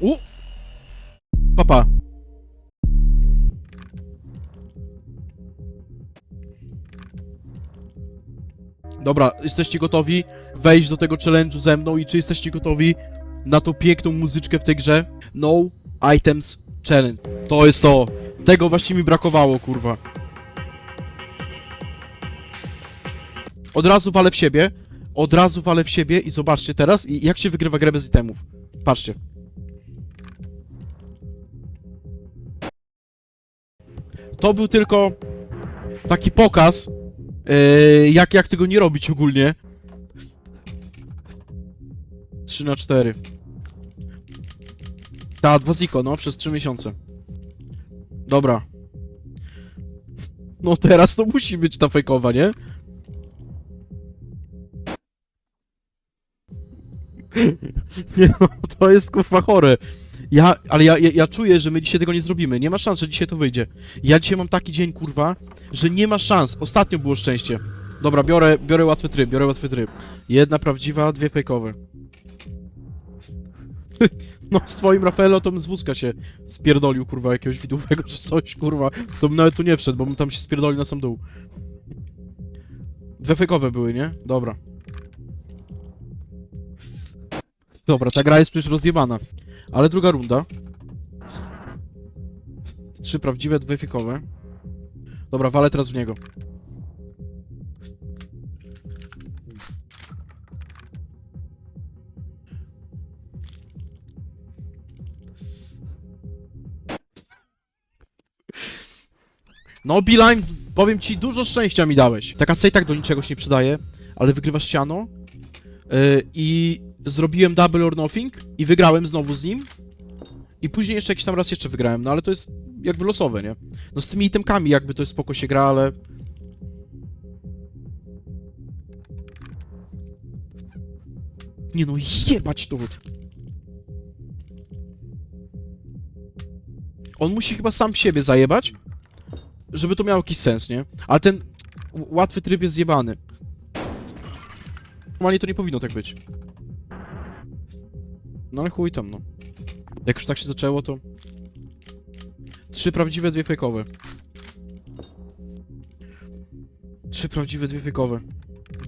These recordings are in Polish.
U! Papa. Dobra, jesteście gotowi wejść do tego challenge'u ze mną i czy jesteście gotowi na tą piękną muzyczkę w tej grze? No Items Challenge. To jest to. Tego właśnie mi brakowało, kurwa. Od razu walę w siebie. Od razu walę w siebie i zobaczcie teraz, jak się wygrywa grę bez itemów. Patrzcie. To był tylko taki pokaz, yy, jak, jak tego nie robić ogólnie. 3 na 4. Ta, dwa ziko, no, przez 3 miesiące. Dobra. No teraz to musi być ta fejkowa, nie? Nie no, to jest kurwa chore. Ja, ale ja, ja, ja czuję, że my dzisiaj tego nie zrobimy. Nie ma szans, że dzisiaj to wyjdzie. Ja dzisiaj mam taki dzień, kurwa, że nie ma szans. Ostatnio było szczęście. Dobra, biorę, biorę łatwy tryb, biorę łatwy tryb. Jedna prawdziwa, dwie fejkowe. No, z twoim Rafaelo to bym z wózka się spierdolił, kurwa, jakiegoś widłowego czy coś, kurwa. To bym nawet tu nie wszedł, bo bym tam się spierdolił na sam dół. Dwie fejkowe były, nie? Dobra. Dobra, ta gra jest przecież rozjebana. Ale druga runda. Trzy prawdziwe, dwie fejkowe. Dobra, walę teraz w niego. No, Beeline, powiem ci, dużo szczęścia mi dałeś. Taka i tak do niczego się nie przydaje, ale wygrywasz siano. Yy, I zrobiłem double or nothing i wygrałem znowu z nim. I później jeszcze jakiś tam raz jeszcze wygrałem, no ale to jest jakby losowe, nie? No z tymi itemkami jakby to jest spoko się gra, ale... Nie no, jebać to! On musi chyba sam siebie zajebać, żeby to miało jakiś sens, nie? Ale ten łatwy tryb jest zjebany. Normalnie to nie powinno tak być. No ale chuj tam, no. Jak już tak się zaczęło, to... Trzy prawdziwe, dwie fejkowe. Trzy prawdziwe, dwie fejkowe.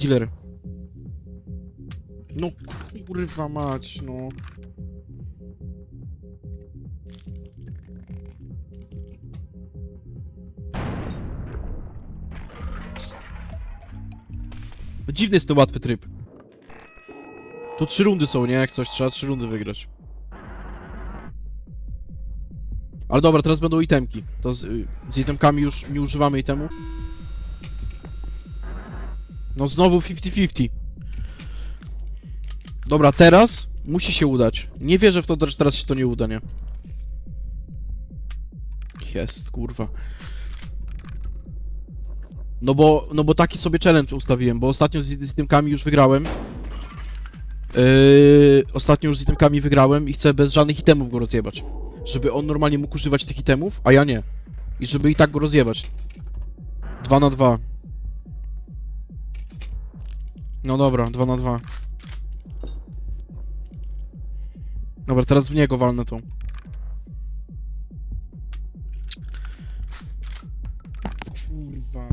Dealer. No kurwa mać, no. Dziwny jest ten łatwy tryb. Tu trzy rundy są, nie? Jak coś, trzeba trzy rundy wygrać. Ale dobra, teraz będą itemki. To z, z itemkami już nie używamy itemów. No znowu 50-50. Dobra, teraz musi się udać. Nie wierzę w to, że teraz się to nie uda, nie? Jest, kurwa. No bo, no bo taki sobie challenge ustawiłem, bo ostatnio z, z itemkami już wygrałem. Yy, ostatnio już z itemkami wygrałem i chcę bez żadnych itemów go rozjebać. Żeby on normalnie mógł używać tych itemów, a ja nie. I żeby i tak go rozjebać. 2 na 2. No dobra, 2 na 2. Dobra, teraz w niego walnę tą. Kurwa.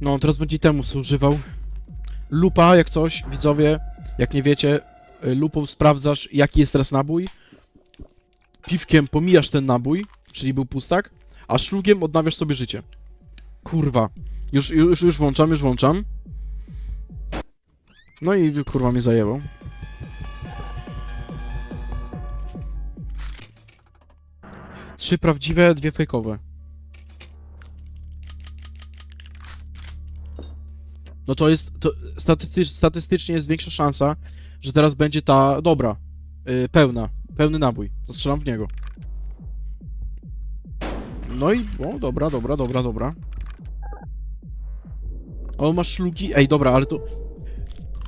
No, teraz będzie temu używał. Lupa, jak coś, widzowie, jak nie wiecie, y, lupą sprawdzasz, jaki jest teraz nabój. Piwkiem pomijasz ten nabój, czyli był pustak, a szlugiem odnawiasz sobie życie. Kurwa. Już, już, już włączam, już włączam. No i kurwa mnie zajęło. Trzy prawdziwe, dwie fejkowe. No to jest, to statystycz, statystycznie jest większa szansa, że teraz będzie ta dobra, yy, pełna, pełny nabój. To w niego. No i, o, dobra, dobra, dobra, dobra. O, masz szlugi? Ej, dobra, ale to...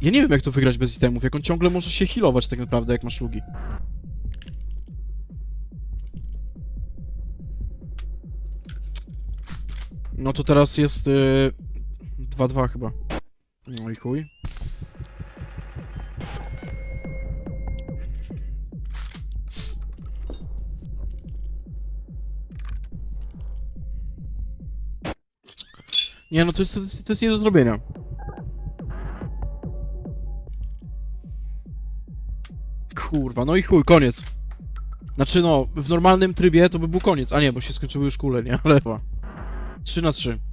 Ja nie wiem, jak to wygrać bez itemów, jak on ciągle może się healować tak naprawdę, jak ma szlugi. No to teraz jest... Yy... 2-2 chyba. No i chuj. Nie no, to jest, to jest, to jest nie do zrobienia. Kurwa, no i chuj, koniec. Znaczy no, w normalnym trybie to by był koniec. A nie, bo się skończyły już kule, nie? Ale chyba. 3 na 3.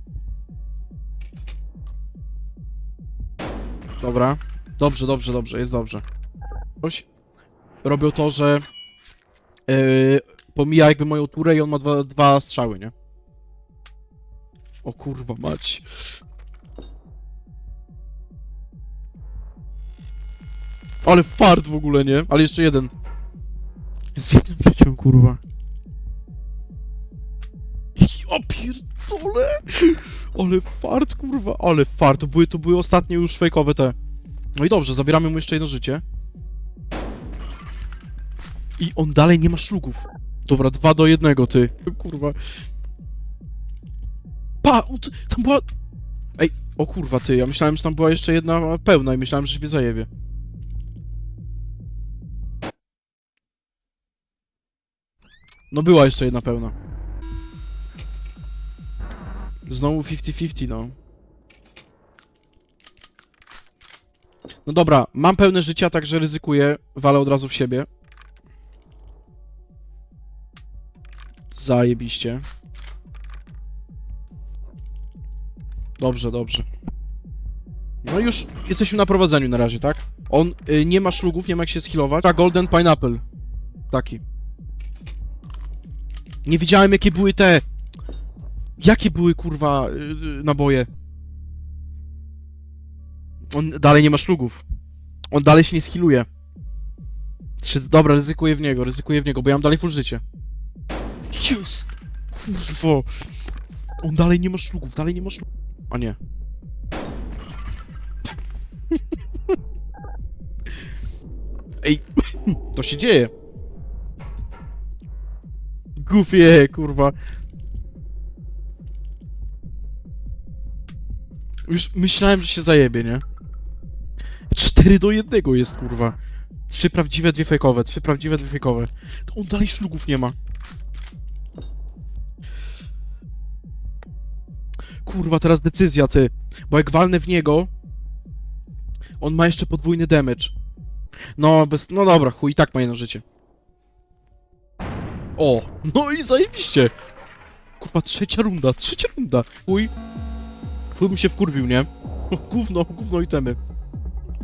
Dobra. Dobrze, dobrze, dobrze, jest dobrze. Coś robią to, że yy, pomija jakby moją turę i on ma dwa, dwa strzały, nie? O kurwa mać. Ale fart w ogóle, nie? Ale jeszcze jeden. Z jednym życiem, kurwa. Ja pierdolę! Ale fart, kurwa, ale fart. To były, to były ostatnie już fejkowe te. No i dobrze, zabieramy mu jeszcze jedno życie. I on dalej nie ma szlugów. Dobra, dwa do jednego, ty. Kurwa. Pa! o, t- Tam była... Ej, o kurwa, ty, ja myślałem, że tam była jeszcze jedna pełna i myślałem, że się zajebie. No była jeszcze jedna pełna. Znowu 50-50, no. No dobra, mam pełne życia, także ryzykuję. Walę od razu w siebie. Zajebiście. Dobrze, dobrze. No już jesteśmy na prowadzeniu na razie, tak? On y, nie ma szlugów, nie ma jak się skillować. Ta Golden Pineapple. Taki. Nie widziałem jakie były te... Jakie były kurwa y, y, naboje? On dalej nie ma szlugów. On dalej się nie skilluje. Czy, dobra, ryzykuję w niego, ryzykuję w niego, bo ja mam dalej full życie. Jest! Kurwo! On dalej nie ma szlugów, dalej nie ma szlugów. A nie. Ej, to się dzieje. Goofy, kurwa. Już myślałem, że się zajebie, nie? 4 do 1 jest, kurwa. Trzy prawdziwe, dwie fejkowe, trzy prawdziwe, dwie fejkowe. To on dalej szlugów nie ma. Kurwa, teraz decyzja, ty. Bo jak walnę w niego, on ma jeszcze podwójny damage. No, bez... No dobra, chuj, i tak ma jedno życie. O, no i zajebiście. Kurwa, trzecia runda, trzecia runda. Chuj. Chuj bym się wkurwił, nie? Gówno, gówno i temy.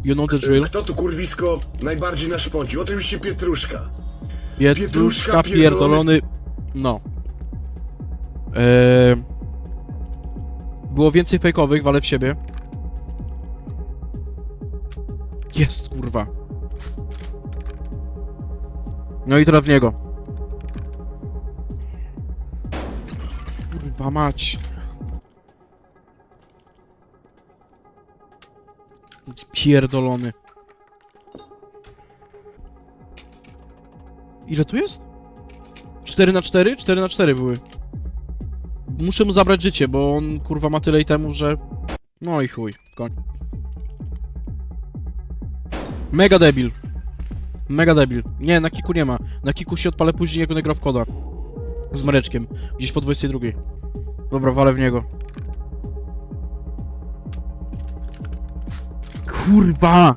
You know the drill. Kto tu kurwisko najbardziej nas szpącił? Oczywiście Pietruszka. Pietruszka Pietruszka pierdolony... No. Eee... Było więcej fejkowych, walę w siebie. Jest, kurwa. No i teraz w niego. Kurwa mać. Pierdolony. Ile tu jest? 4 na 4? 4 na 4 były. Muszę mu zabrać życie, bo on kurwa ma tyle temu, że... No i chuj, koń. Mega debil. Mega debil. Nie, na kiku nie ma. Na kiku się odpalę później, jak będę grał w koda. Z Mareczkiem. Gdzieś po 22. Dobra, walę w niego. Kurwa!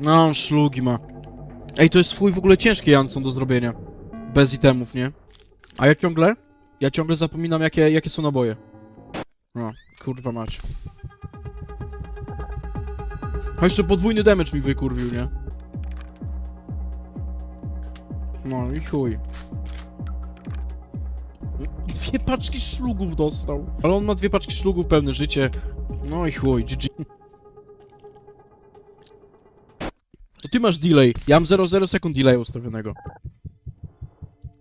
No, szlugi ma. Ej, to jest swój w ogóle ciężki Janson do zrobienia. Bez itemów, nie? A ja ciągle? Ja ciągle zapominam jakie, jakie są naboje. No, kurwa mać. A jeszcze podwójny damage mi wykurwił, nie? No i chuj. Dwie paczki szlugów dostał. Ale on ma dwie paczki szlugów, pełne życie. No i chuj, GG. To ty masz delay. Ja mam 0,0 sekund delay ustawionego.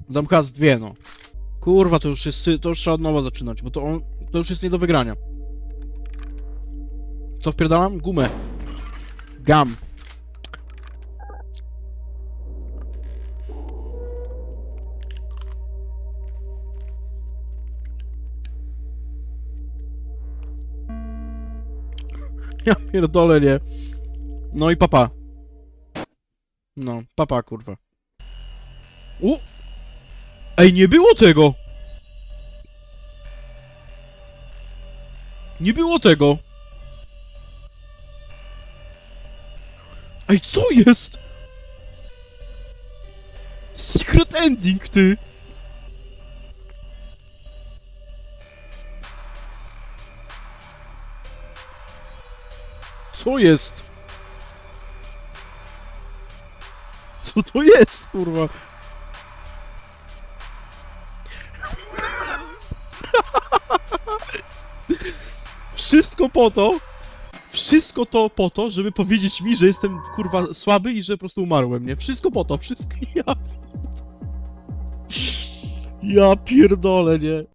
Dam has dwie, no. Kurwa, to już jest, to już trzeba od nowa zaczynać, bo to on, to już jest nie do wygrania. Co wpierdalam? Gumę. Gam. Ja pierdolę, nie. No i papa. No, papa, kurwa. U! Ej, nie było tego! Nie było tego! Ej, co jest? Secret ending, ty! Co jest? Co to jest, kurwa? Wszystko po to, wszystko to po to, żeby powiedzieć mi, że jestem kurwa słaby i że po prostu umarłem, nie? Wszystko po to, wszystko ja. Ja pierdolę, nie?